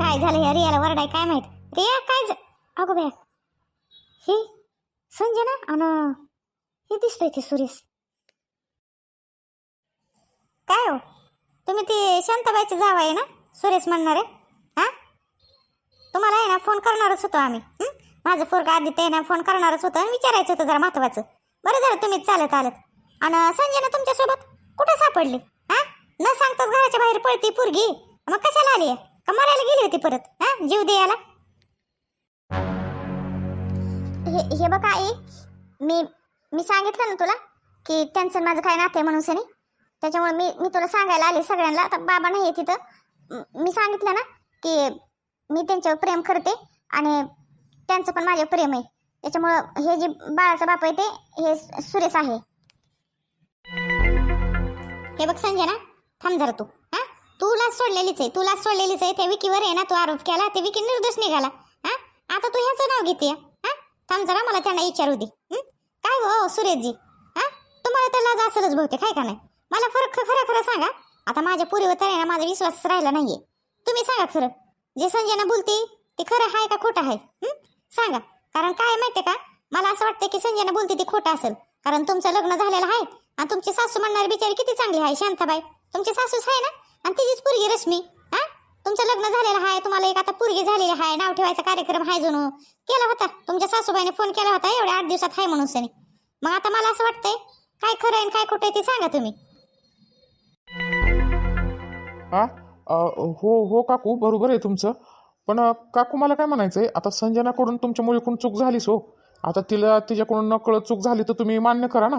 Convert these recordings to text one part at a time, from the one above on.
काय झालं या रियाला वरडाय काय माहीत? रिया काय अगो बे हे संजय ना अन हे दिसतोय ते सुरेश. काय हो? तुम्ही ती शांताबाईची जाव आहे ना? सुरेश म्हणणार? आहे हा? तुम्हाला आहे ना फोन करणारच होतो आम्ही. माझं पोरगा आदित्य आहे ना फोन करणारच होतं आणि विचारायचं होतं जरा महत्वाचं. बरं झालं तुम्हीच चालत आलत. आणि संजय ना तुमच्यासोबत कुठे सापडली? हा? न सांगताच घराच्या बाहेर पळती पोरगी. मग कशाला आली आहे? का मरायला गेली होती परत? हा? जीव द्यायला हे हे बघा आई मी मी सांगितलं ना तुला की त्यांचं माझं काय नातं आहे म्हणून सनी. त्याच्यामुळे मी मी तुला सांगायला आले सगळ्यांना. आता बाबा नाही आहे तिथं. मी सांगितलं ना की मी त्यांच्यावर प्रेम करते आणि त्यांचं पण माझ्यावर प्रेम आहे. त्याच्यामुळं हे जे बाळाचा बाप आहे ते हे सुरेश आहे. हे बघ संजय ना थांब जरा तू. तुलाच सोडलेलीच आहे तुलाच सोडलेलीच आहे. त्या विकीवर आहे ना तू आरोप केला ते विकी निर्दोष निघाला. हा? आता तू ह्याचं नाव घेते. हा? थांब जरा मला त्यांना विचारू दे. काय हो सुरेशजी? हा? तुम्हाला तर लाज असेलच बहुतेक काय का नाही? मला फरक खरं खरं सांगा. आता माझ्या पुरीवर तर आहे ना माझा विश्वास राहिला नाहीये. तुम्ही सांगा खरं. जे संजना बोलते ते खरं आहे का खोटं आहे सांगा. कारण काय आहे माहितीये का? मला असं वाटतं की संजना बोलते ते खोटं असेल. कारण तुमचं लग्न झालेलं आहे आणि तुमची सासू म्हणणारी बिचारी किती चांगली आहे शांताबाई? तुमची सासूच आहे ना? आणि तिचीच पोरगी रश्मी. हा? तुमचं लग्न झालेलं आहे तुम्हाला एक आता पोरगी झालेली आहे नाव ठेवायचा कार्यक्रम आहे जणू केला होता. तुमच्या सासूबाईने फोन केला होता एवढ्या आठ दिवसात आहे म्हणून सनी. मग आता मला असं वाटतंय काय खरं आहे काय खोटं आहे ते सांगा तुम्ही. हा? अ, हो हो काकू बरोबर आहे तुमचं. पण अ, काकू मला काय म्हणायचं आहे आता संजनाकडून तुमच्या मुलीकडून चूक झालीच हो. आता तिला तिच्याकडून नकळत चूक झाली तर तुम्ही मान्य करा ना.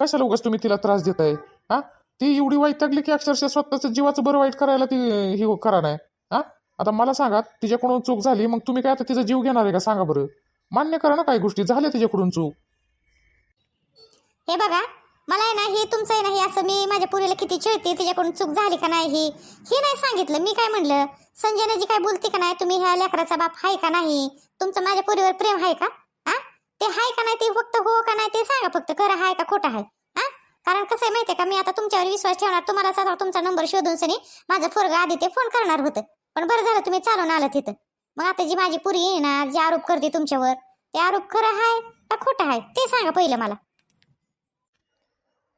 कशाला उगाच तुम्ही तिला त्रास देताय? हा? ती एवढी वैतागली की अक्षरशः स्वतःचं जीवाचं बरं वाईट करायला ती ही हो- करा नाही. हा? आता मला सांगा तिच्याकडून चूक झाली मग तुम्ही काय आता तिचा जीव घेणार आहे का? सांगा बरं. मान्य करा ना काही गोष्टी. झाल्या तिच्याकडून चूक. हे बघा मला आहे ना हे तुमचं आहे ना हे असं मी माझ्या पुरीला किती चिळते तिच्याकडून चूक झाली का नाही हे हे नाही सांगितलं. मी काय म्हणलं संजना जी काय बोलते का नाही तुम्ही ह्या लेकराचा बाप आहे का नाही? तुमचं माझ्या पुरीवर प्रेम आहे का? हा? ते आहे का नाही ते फक्त हो का नाही ते सांगा फक्त खरं आहे का खोटं आहे? कारण कसं आहे माहितीये का मी आता तुमच्यावर विश्वास ठेवणार तुम्हाला आता तुमचा नंबर शोधून सनी माझं पोरगा आधी ते फोन करणार होतं. पण बरं झालं तुम्ही चालून आलं तिथं मग आता जी माझी पुरी आहे ना जे आरोप करते तुमच्यावर ते आरोप खरं आहे का खोटं आहे? ते सांगा पहिलं मला.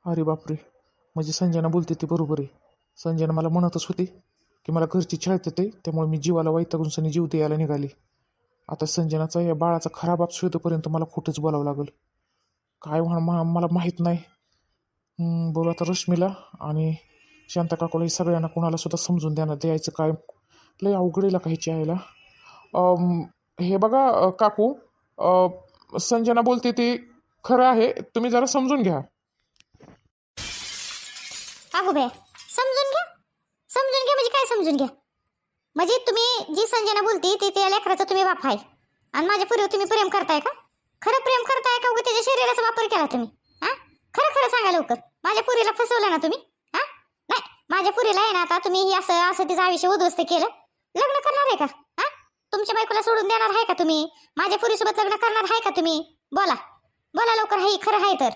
अरे बापरे. म्हणजे संजना बोलते ती बरोबर आहे. संजना मला म्हणतच होती की मला घरची छळत येते त्यामुळे मी जीवाला वैतागून सनी जीव द्यायला निघाली. आता संजनाचा या बाळाचा खराब बाप शोधपर्यंत मला खोटंच बोलावं लागेल. काय म्हण मला माहीत नाही. बोला तर रश्मीला आणि शांता काकूला हे सगळ्यांना कोणाला सुद्धा समजून द्यानं द्यायचं काय? लय अवघडेला काही चायला हे बघा काकू संजना बोलते ती खरं आहे तुम्ही जरा समजून घ्या. अगो बे समजून घ्या? समजून घ्या म्हणजे काय समजून घ्या? म्हणजे तुम्ही जी संजना बोलते ती त्या लेकराचा तुम्ही बाप आहे. आणि माझ्या पुरीवर तुम्ही प्रेम करताय का? खरं प्रेम करताय का? उगा त्याच्या शरीराचा वापर केला तुम्ही हा खरं खरं सांगा लवकर माझ्या पुरीला फसवलं ना तुम्ही हा नाही माझ्या पुरीला आहे ना आता तुम्ही हे असं असं तिचं आयुष्य उद्ध्वस्त केलं. लग्न करणार आहे का? हा? तुमच्या बायकोला सोडून देणार आहे का तुम्ही? माझ्या पुरीसोबत लग्न करणार आहे का तुम्ही? बोला. बोला लवकर हे खरं आहे तर.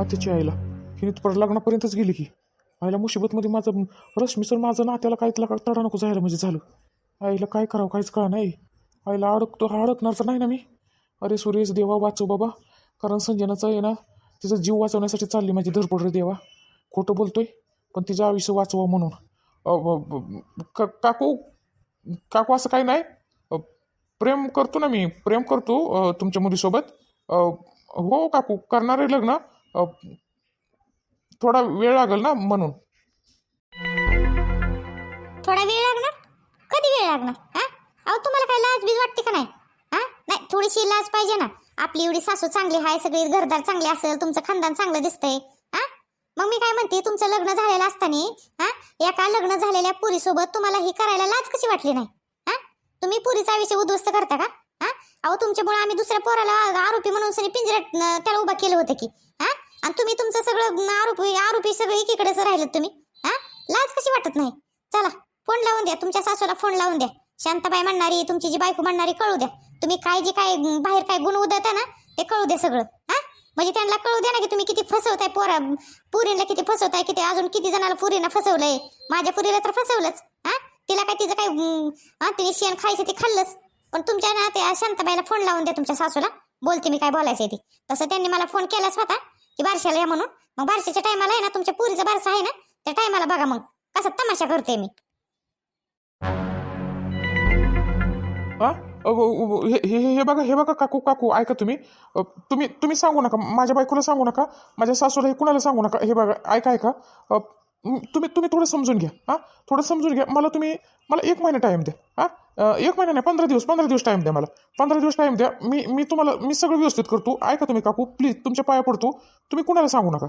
आत्याची आईला. हिने तर परत लग्नापर्यंतच गेली की. आईला मुशिबतमध्ये माझं रश्मीचं माझं नात्याला काय तिला तडा नको जायला म्हणजे झालं. आईला काय करावं काहीच कळा नाही. आईला अडकतो अडकणार तर नाही ना मी. अरे सुरेश देवा वाचव बाबा. कारण संजनाचं आहे ना तिचा जीव वाचवण्यासाठी चालली माझी धरपड रे देवा. खोटं बोलतोय? पण तिचं आयुष्य वाचवा म्हणून. क- काकू काकू असं काही नाही. प्रेम करतो ना मी. प्रेम करतो तुमच्या मुलीसोबत. हो काकू करणार आहे लग्न. थोडा वेळ लागेल ना म्हणून. थोडा वेळ लागणार? कधी वेळ लागणार? अहो तुम्हाला काय लाज बीज वाटते का नाही? हा? नाही थोडीशी लाज पाहिजे ना. आपली एवढी सासू चांगली आहे सगळी घरदार चांगले असेल तुमचं खानदान चांगलं दिसतंय. मग मी काय म्हणते तुमचं लग्न झालेलं असताना हा एका लग्न झालेल्या पुरीसोबत तुम्हाला ही करायला लाज कशी वाटली नाही? हा? तुम्ही पुरीचा विषय उद्ध्वस्त करता का? हा? अहो तुमच्यामुळे आम्ही दुसऱ्या पोराला आरोपी म्हणून सरी पिंजऱ्यात त्याला उभा केलं होतं की हा? आणि तुम्ही तुमचं सगळं आरोपी आरोपी सगळं एकीकडेच राहिलं तुम्ही हा? लाज कशी वाटत नाही? चला फोन लावून द्या तुमच्या सासूला फोन लावून द्या. शांताबाई म्हणणारी तुमची जी बायको म्हणणारी कळू द्या. तुम्ही काय जे काय बाहेर काय गुण उदळता ना ते कळू द्या सगळं. म्हणजे त्यांना कळू द्या ना की तुम्ही किती फसवताय पोरा पुरीला किती फसवताय किती अजून किती जणाला पुरीनं फसवलंय? माझ्या पुरीला तर फसवलंच हा? तिला काय तिचं काय हा? तिने शेण खायचं ते खाल्लंच. पण तुमच्या ना त्या शांताबाईला फोन लावून द्या तुमच्या सासूला. बोलते मी काय बोलायचं ती. तसं त्यांनी मला फोन केलाच होता की बारशाला या म्हणून. मग बारशाच्या टायमाला आहे ना तुमच्या पुरीचा बारसा आहे ना त्या टायमाला बघा मग. कसा तमाशा करते मी. हे हे- हे बघा हे बघा काकू काकू ऐका तुम्ही. तुम्ही तुम्ही सांगू नका. माझ्या बायकोला सांगू नका. माझ्या सासूला हे कुणाला सांगू नका? हे बघा ऐका ऐका. तुम्ही तुम्ही थोडं समजून घ्या. हां? थोडं समजून घ्या. मला तुम्ही मला एक महिना टाईम द्या. हां? एक महिना नाही पंधरा दिवस पंधरा दिवस टाईम द्या मला. पंधरा दिवस टाईम द्या. मी मी तुम्हाला मी सगळं व्यवस्थित करतो. ऐका तुम्ही काकू. प्लीज तुमच्या पाया पडतो. तुम्ही कुणाला सांगू नका?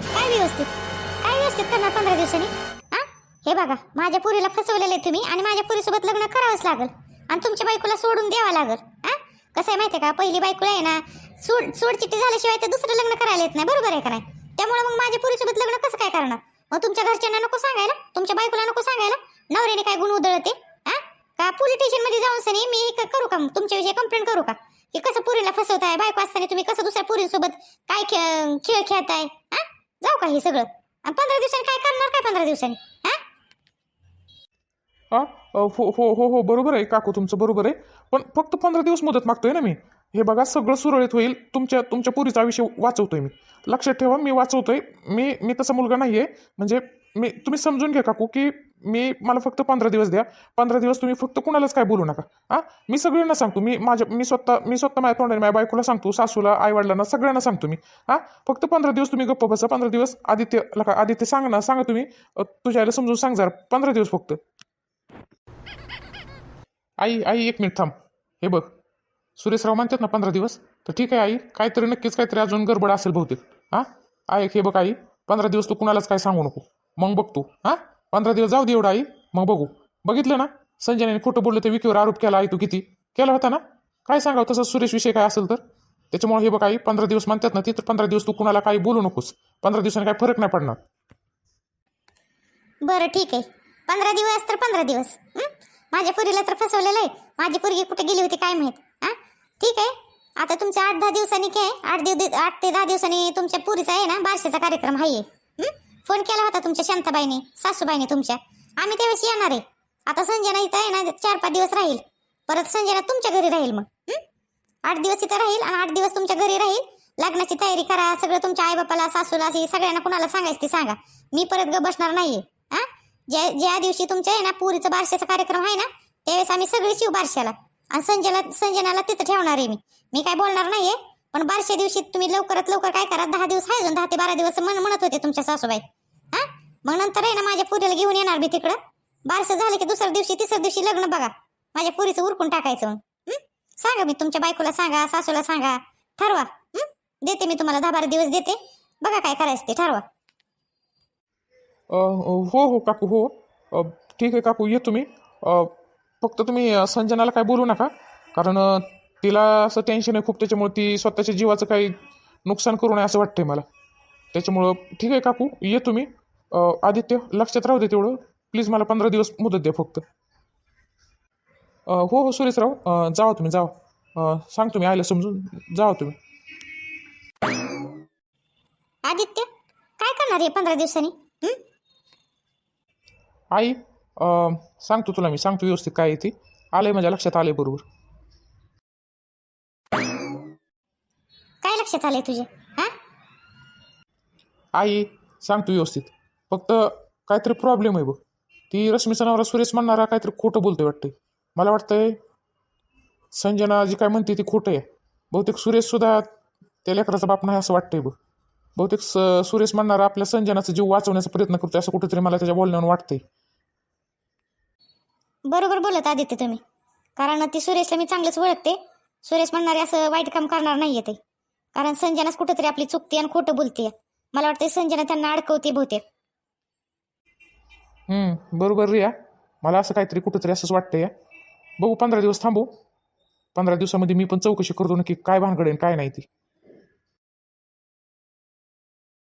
काय व्यवस्थित? काय व्यवस्थित करणार पंधरा दिवसांनी? हे बघा माझ्या पुरीला फसवलेले तुम्ही आणि माझ्या पुरीसोबत लग्न करावंच लागल आणि तुमच्या बायकोला सोडून द्यावं लागल हा? कसं आहे माहितीये का? पहिली बायकोला आहे ना सोड सोडचिट्टी झाल्याशिवाय तर दुसरं लग्न करायला येत नाही बरोबर आहे का नाही? त्यामुळे मग माझ्या पुरीसोबत लग्न कसं काय करणार? मग तुमच्या घरच्यांना नको सांगायला तुमच्या बायकोला नको सांगायला नवऱ्याने काय गुण उधळते हा? का पोलीस स्टेशनमध्ये जाऊन सनी मी क- करू का मग? तुमच्याविषयी कंप्लेंट करू का? की कसं पुरीला फसवताय बायको असताना तुम्ही कसं दुसऱ्या पुरीसोबत काय खेळ खेळ खेळताय हा? जाऊ का हे सगळं? आणि पंधरा दिवसांनी काय करणार काय पंधरा दिवसांनी हा? हां? हो हो हो हो बरोबर आहे काकू तुमचं बरोबर आहे. पण फक्त पंधरा दिवस मुदत मागतोय ना मी. हे बघा सगळं सुरळीत होईल. तुमच्या तुमच्या पुरीचा विषय वाचवतोय मी. लक्षात ठेवा मी वाचवतोय. मी मी तसा मुलगा नाही आहे म्हणजे मी तुम्ही समजून घ्या काकू की मी मला फक्त पंधरा दिवस द्या. पंधरा दिवस तुम्ही फक्त कुणालाच काय बोलू नका. हां? मी सगळ्यांना सांगतो. मी माझ्या मी स्वतः मी स्वतः माझ्या तोंडाने माझ्या बायकोला सांगतो सासूला आईवडिलांना सगळ्यांना सांगतो मी. हां? फक्त पंधरा दिवस तुम्ही गप्प बसा. पंधरा दिवस आदित्य लका आदित्य सांग ना सांगा तुम्ही. तुझ्या आईला समजून सांग जरा. पंधरा दिवस फक्त. आई आई एक मिनिट थांब. हे बघ. सुरेशराव म्हणतात ना पंधरा दिवस. तर ठीक आहे आई काहीतरी नक्कीच काहीतरी अजून गडबड असेल बहुतेक. हां? ऐक हे बघ आई पंधरा दिवस तू कुणालाच काय सांगू नको. मग बघ तू. हां? पंधरा दिवस जाऊ दे एवढा आई. मग बघू. बघितलं ना? संजयने खोटं बोललं ते विकीवर आरोप केला. आई तू किती? केला होता ना? काय सांगावं? तसं सुरेश विषय काय असेल तर? त्याच्यामुळे हे बघ आई पंधरा दिवस म्हणतात ना ती तर पंधरा दिवस तू कुणाला काही बोलू नकोस. पंधरा दिवसांनी काय फरक नाही पडणार. बरं ठीक आहे. पंधरा दिवस तर पंधरा दिवस. माझ्या पुरीला तर फसवलेलं आहे. माझी पुरगी कुठे गेली होती काय माहीत? हा? ठीक आहे. आता तुमच्या आठ दहा दिवसांनी काय आठ दिव आठ ते दहा दिवसांनी तुमच्या पुरीचा आहे ना बारशेचा कार्यक्रम आहे. फोन केला होता तुमच्या शांताबाईने सासूबाईने तुमच्या. आम्ही त्यावेळेस येणार आहे. आता संजना इथं आहे ना चार पाच दिवस राहील. परत संजना तुमच्या घरी राहील मग. आठ दिवस इथं राहील आणि आठ दिवस तुमच्या घरी राहील. लग्नाची तयारी करा सगळं तुमच्या आईबापाला सासूला अशी सगळ्यांना कुणाला सांगायचं ते सांगा. मी परत ग बसणार नाहीये. ज्या ज्या दिवशी तुमच्या आहे ना पुरीचा बारशाचा कार्यक्रम आहे ना त्यावेळेस आम्ही सगळी येऊ बारशाला. आणि संजयला संजनाला तिथं ठेवणार आहे मी. मी काय बोलणार नाहीये पण बारशा दिवशी तुम्ही लवकरात लवकर काय करा दहा दिवस आहे अजून दहा ते बारा दिवस म्हण म्हणत होते तुमच्या सासूबाई. हा? मग नंतर आहे ना माझ्या पुरीला घेऊन येणार मी तिकडं. बारसं झालं की दुसऱ्या दिवशी तिसऱ्या दिवशी लग्न बघा. माझ्या पुरीचं उरकून टाकायचं मग. सांगा मी तुमच्या बायकोला सांगा सासूला सांगा. ठरवा. देते मी तुम्हाला दहा बारा दिवस देते. बघा काय करायचं ते ठरवा. हो हो काकू हो. ठीक आहे काकू ये तुम्ही फक्त तुम्ही संजनाला काय बोलू नका. कारण तिला असं टेन्शन आहे खूप. त्याच्यामुळे ती स्वतःच्या जीवाचं काही नुकसान करू नये असं वाटतंय मला. त्याच्यामुळं ठीक आहे काकू ये तुम्ही आदित्य लक्षात राहू दे तेवढं. प्लीज मला पंधरा दिवस मुदत द्या फक्त. हो हो सुरेशराव. जावा तुम्ही जावा. सांग तुम्ही आयला समजून. जावा तुम्ही. आदित्य काय करणार आहे पंधरा दिवसांनी? आई सांगतो तुला मी सांगतो व्यवस्थित काय आहे ते. आलंय माझ्या लक्षात आलंय बरोबर. काय लक्षात आलंय तुझे? हा? आई सांगतो व्यवस्थित. फक्त काहीतरी प्रॉब्लेम आहे बघ. ती रश्मीचा नवरा सुरेश म्हणणारा काहीतरी खोटं बोलतोय वाटतंय. मला वाटतंय संजना जी काय म्हणते ती खोटं आहे. बहुतेक सुरेशसुद्धा त्या लेकराचा बाप नाही असं वाटतंय बघ. बहुतेक स सुरेश म्हणणारा आपल्या संजनाचा जीव वाचवण्याचा प्रयत्न करतोय असं कुठेतरी मला त्याच्या बोलण्यावर वाटतंय. बरोबर बोलत आदित्य तुम्ही. कारण ती सुरेशला मी चांगलंच ओळखते. सुरेश म्हणणारे असं वाईट काम करणार नाहीये ते. कारण संजनाच कुठंतरी आपली चुकते आणि खोटं बोलते मला वाटतं संजना त्यांना अडकवते बहुतेक. हम्म, बरोबर रिया. मला असं काहीतरी कुठंतरी असंच वाटतंय. बघू पंधरा दिवस थांबू. पंधरा दिवसामध्ये मी पण चौकशी करतो नक्की काय भानगड आहे आणि काय नाही ती.